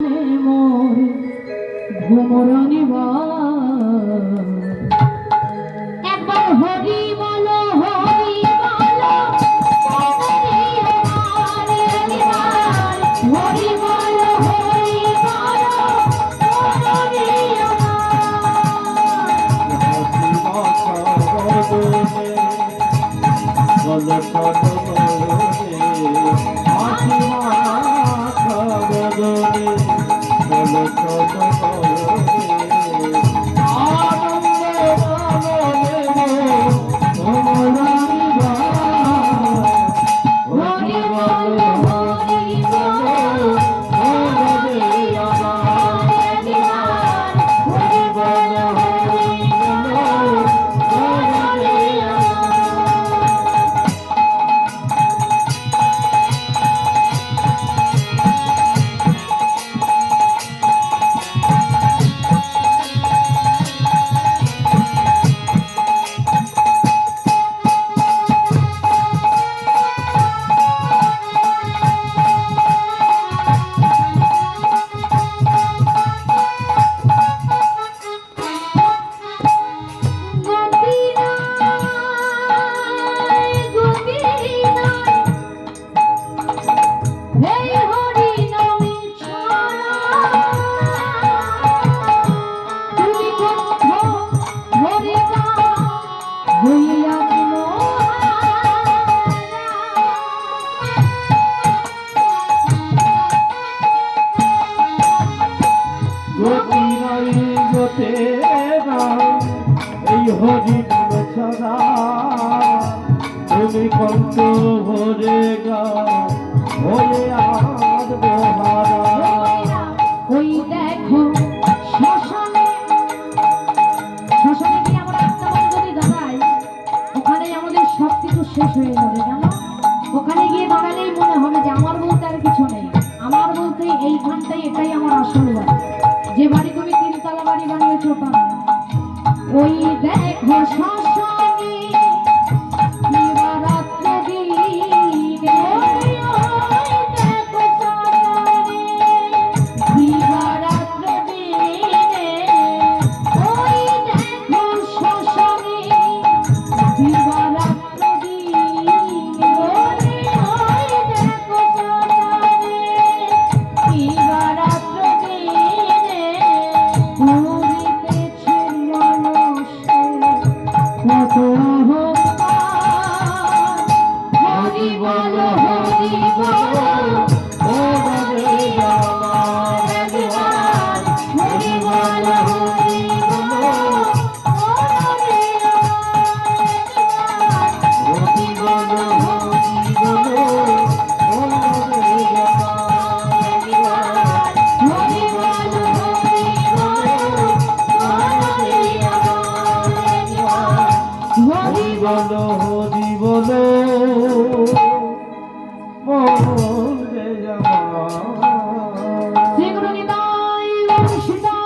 মোর ঘুমরানি একবার হরি বলো হরি বলো হরি আমার হরি বলো বলো। এই হরি নাম ছড়া তুমি কন্ত ভরে গা হয়ে আর বহারা। ওই দেখো শ্মশানে শ্মশানে গিয়ে আমরা আত্মবন দাঁড়াই ওখানে আমাদের সব কিছু শেষ হয়ে যাবে, জানো? ওই দেখো হরি বল হরি বল। বল হরি বল মোরে আমার শ্রী গুরু নিতাই গৌর